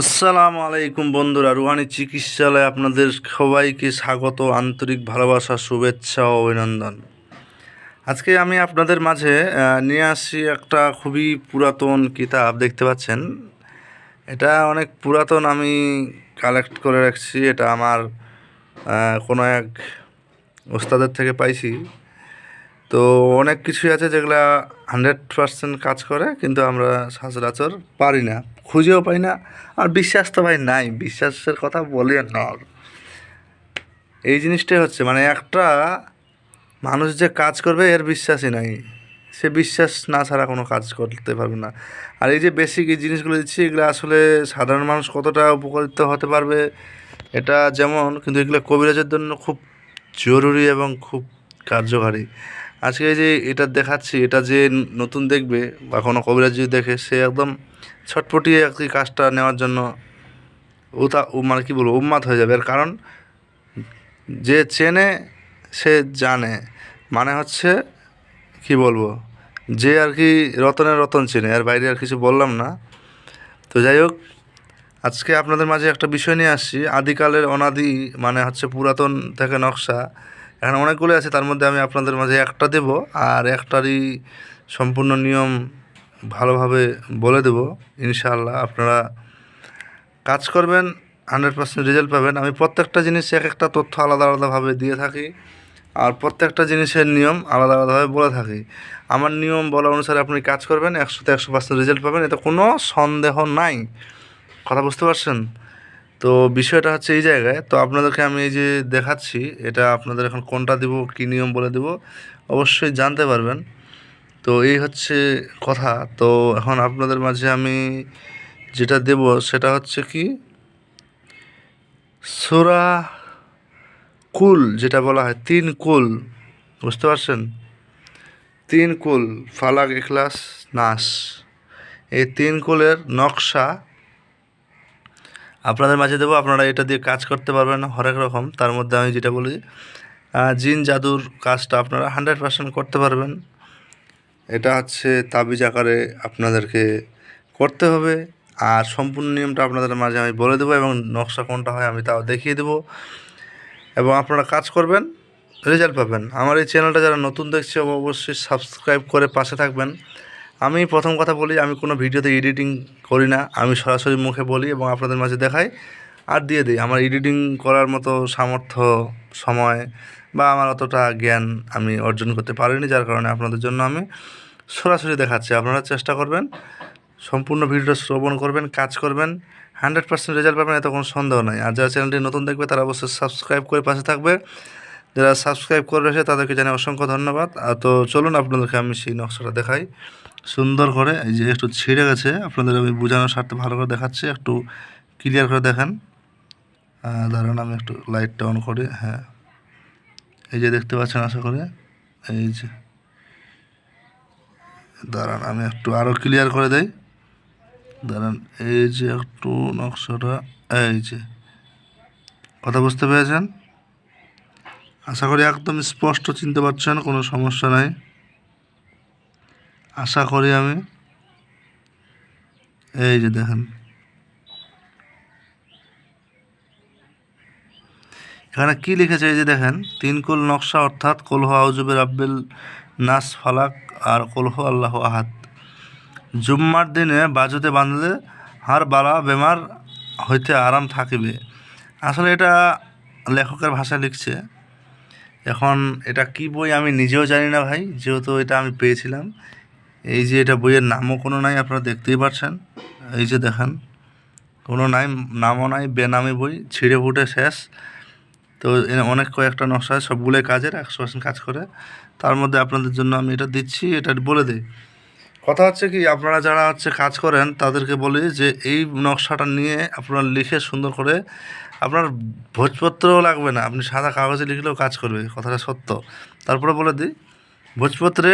আসসালামু আলাইকুম বন্ধুরা, রুহানি চিকিৎসালয়ে আপনাদের সবাইকে স্বাগত, আন্তরিক ভালোবাসা, শুভেচ্ছা ও অভিনন্দন। আজকে আমি আপনাদের মাঝে নিয়ে আসি একটা খুবই পুরাতন কিতাব, দেখতে পাচ্ছেন? এটা অনেক পুরাতন আমি কালেক্ট করে রাখছি, এটা আমার কোনো এক ওস্তাদের থেকে পাইছি। তো অনেক কিছুই আছে যেগুলা হান্ড্রেড পার্সেন্ট কাজ করে, কিন্তু আমরা সচরাচর পারি না, খুঁজেও পাই না, আর বিশ্বাস তো ভাই নাই, বিশ্বাসের কথা বলি না আর। এই জিনিসটাই হচ্ছে মানে একটা মানুষ যে কাজ করবে, এর বিশ্বাসই নাই। সে বিশ্বাস না ছাড়া কোনো কাজ করতে পারবে না। আর এই যে বেসিক এই জিনিসগুলো দিচ্ছি, এগুলো আসলে সাধারণ মানুষ কতটা উপকৃত হতে পারবে, এটা যেমন, কিন্তু এগুলো কবিরাজের জন্য খুব জরুরি এবং খুব কার্যকারী। আজকে যে এটা দেখাচ্ছি, এটা যে নতুন দেখবে বা কোনো কবিরাজ যদি দেখে, সে একদম ছটপটিয়ে আর কি কাজটা নেওয়ার জন্য ও মানে কী বলব উন্মাদ হয়ে যাবে। এর কারণ, যে চেনে, সে জানে। মানে হচ্ছে, কি বলব, যে আর কি রতনের রতন চেনে আর বাইরে আর কিছু বললাম না। তো যাই হোক, আজকে আপনাদের মাঝে একটা বিষয় নিয়ে আসছি। আদিকালের অনাদি মানে হচ্ছে পুরাতন থেকে নকশা। এখানে অনেকগুলো আছে, তার মধ্যে আমি আপনাদের মাঝে একটা দেব আর একটারই সম্পূর্ণ নিয়ম ভালোভাবে বলে দেব। ইনশাআল্লাহ আপনারা কাজ করবেন, হান্ড্রেড পার্সেন্ট রেজাল্ট পাবেন। আমি প্রত্যেকটা জিনিস এক একটা তথ্য আলাদা আলাদাভাবে দিয়ে থাকি আর প্রত্যেকটা জিনিসের নিয়ম আলাদা আলাদাভাবে বলে থাকি। আমার নিয়ম বলা অনুসারে আপনি কাজ করবেন, একশোতে একশো পার্সেন্ট রেজাল্ট পাবেন। এতে কোনো সন্দেহ নাই। কথা বুঝতে পারছেন? তো বিষয়টা হচ্ছে এই জায়গায়। তো আপনাদেরকে আমি এই যে দেখাচ্ছি, এটা আপনাদের এখন কোনটা দিব, কী নিয়ম বলে দেব, অবশ্যই জানতে পারবেন। তো এই হচ্ছে কথা। তো এখন আপনাদের মাঝে আমি যেটা দেব সেটা হচ্ছে কি, সোরা কুল যেটা বলা হয়, তিন কুল, বুঝতে পারছেন? তিন কুল, ফালাক, ইখলাস, নাস। এই তিন কুলের নকশা আপনাদের মাঝে দেবো, আপনারা এটা দিয়ে কাজ করতে পারবেন হরেক রকম। তার মধ্যে আমি যেটা বলি জিন জাদুর কাজটা আপনারা হান্ড্রেড পার্সেন্ট করতে পারবেন। এটা হচ্ছে তাবিজ আকারে আপনাদেরকে করতে হবে। আর সম্পূর্ণ নিয়মটা আপনাদের মাঝে আমি বলে দেবো এবং নকশা কোনটা হয় আমি তাও দেখিয়ে দেবো। এবং আপনারা কাজ করবেন, রেজাল্ট পাবেন। আমার এই চ্যানেলটা যারা নতুন দেখছে, অবশ্যই সাবস্ক্রাইব করে পাশে থাকবেন। আমি প্রথম কথা বলি, আমি কোনো ভিডিওতে এডিটিং করি না। আমি সরাসরি মুখে বলি এবং আপনাদের মাঝে দেখাই আর দিয়ে দিই। আমার এডিটিং করার মতো সামর্থ্য, সময় বা আমার অতটা জ্ঞান আমি অর্জন করতে পারিনি, যার কারণে আপনাদের জন্য আমি সরাসরি দেখাচ্ছি। আপনারা চেষ্টা করবেন, সম্পূর্ণ ভিডিওটা শ্রবণ করবেন, কাজ করবেন। হান্ড্রেড পার্সেন্ট রেজাল্ট পাবেন এত কোনো সন্দেহ নাই। আর যারা চ্যানেলটি নতুন দেখবে, তারা অবশ্যই সাবস্ক্রাইব করে পাশে থাকবে। যারা সাবস্ক্রাইব করে রয়েছে তাদেরকে জানাই অসংখ্য ধন্যবাদ। আর তো চলুন, আপনাদেরকে আমি সেই নকশাটা দেখাই। সুন্দর করে, এই যে একটু ছিঁড়ে গেছে, আপনাদের আমি বোঝানোর স্বার্থে ভালো করে দেখাচ্ছি, একটু ক্লিয়ার করে দেখেন। দাঁড়ান, আমি একটু লাইটটা অন করি হ্যাঁ। এই যে দেখতে পাচ্ছেন, আশা করে, এই যে। দাঁড়ান, আমি একটু আরও ক্লিয়ার করে দেই। দাঁড়ান, এই যে একটু নকশাটা, এই যে। কথা বুঝতে পেরেছেন? আশা করি একদম স্পষ্ট চিনতে পারছেন, কোনো সমস্যা নাই। আশা করি আমি। এই যে দেখেন। এখানে কি লিখেছে? এই যে দেখেন, তিন কুল নকশা অর্থাৎ কলহ আউজুবের আব্বেল নাস ফালাক আর কলহ আল্লাহ আহাত জুম্মার দিনে বাজুতে বাঁধলে হার বালা বেমার হইতে আরাম থাকিবে। আসলে এটা লেখকের ভাষা লিখছে। এখন এটা কি বই আমি নিজেও জানি না ভাই, যেহেতু এটা আমি পেয়েছিলাম। এই যে এটা বইয়ের নামও কোনো নাই, আপনারা দেখতেই পাচ্ছেন এই যে দেখেন, কোনো নাই, নামও নাই, বেনামি বই, ছিঁড়ে ফুটে শেষ। তো অনেক কয়েকটা নকশা সবগুলোই কাজের, একশো পার্সেন্ট কাজ করে। তার মধ্যে আপনাদের জন্য আমি এটা দিচ্ছি, এটা বলে দিই। কথা হচ্ছে কি, আপনারা যারা হচ্ছে কাজ করেন, তাদেরকে বলি যে এই নকশাটা নিয়ে আপনারা লিখে সুন্দর করে, আপনার ভোজপত্রও লাগবে না। আপনি সাদা কাগজে লিখলেও কাজ করবে, কথাটা সত্য। তারপরে বলে দিই, ভোজপত্রে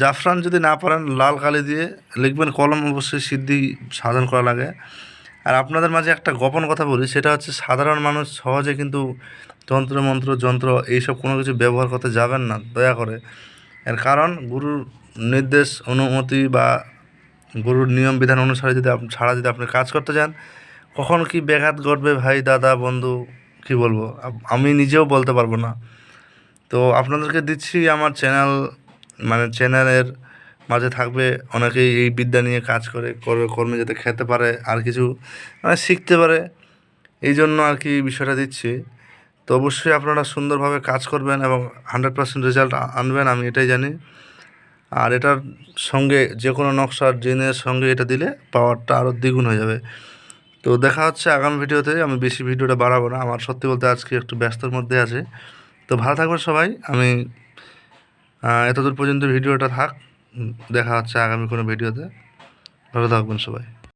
জাফরান যদি না পারেন, লাল কালি দিয়ে লিখবেন, কলম অবশ্যই সিদ্ধি সাধন করা লাগে। আর আপনাদের মাঝে একটা গোপন কথা বলি, সেটা হচ্ছে সাধারণ মানুষ সহজে কিন্তু তন্ত্র, মন্ত্র, যন্ত্র এইসব কোনো কিছু ব্যবহার করতে যাবেন না, দয়া করে। এর কারণ, গুরুর নির্দেশ, অনুমতি বা গুরুর নিয়ম, বিধান অনুসারে যদি ছাড়া যদি আপনি কাজ করতে যান, কখন কি ব্যাঘাত ঘটবে ভাই, দাদা, বন্ধু, কি বলব? আমি নিজেও বলতে পারব না। তো আপনাদেরকে দিচ্ছি আমার চ্যানেল মানে চ্যানেলের মাঝে থাকবে, অনেকেই এই বিদ্যা নিয়ে কাজ করে করে, কর্মে যাতে খেতে পারে, আর কিছু মানে শিখতে পারে। এই জন্য আর কি বিষয়টা দিচ্ছি। তো অবশ্যই আপনারা সুন্দরভাবে কাজ করবেন এবং হান্ড্রেড পার্সেন্ট রেজাল্ট আনবেন, আমি এটাই জানি। আর এটার সঙ্গে যে কোনো নকশার জিনের সঙ্গে এটা দিলে পাওয়ারটা আরও দ্বিগুণ হয়ে যাবে। তো দেখা হচ্ছে আগামী ভিডিওতে, আমি বেশি ভিডিওটা বাড়াবো না, আমার সত্যি বলতে আজকে একটু ব্যস্তর মধ্যে আছে। তো ভালো থাকবেন সবাই, আমি এতদূর পর্যন্ত ভিডিওটা থাক। দেখা হচ্ছে আগামী কোনো ভিডিওতে। ভালো থাকবেন সবাই।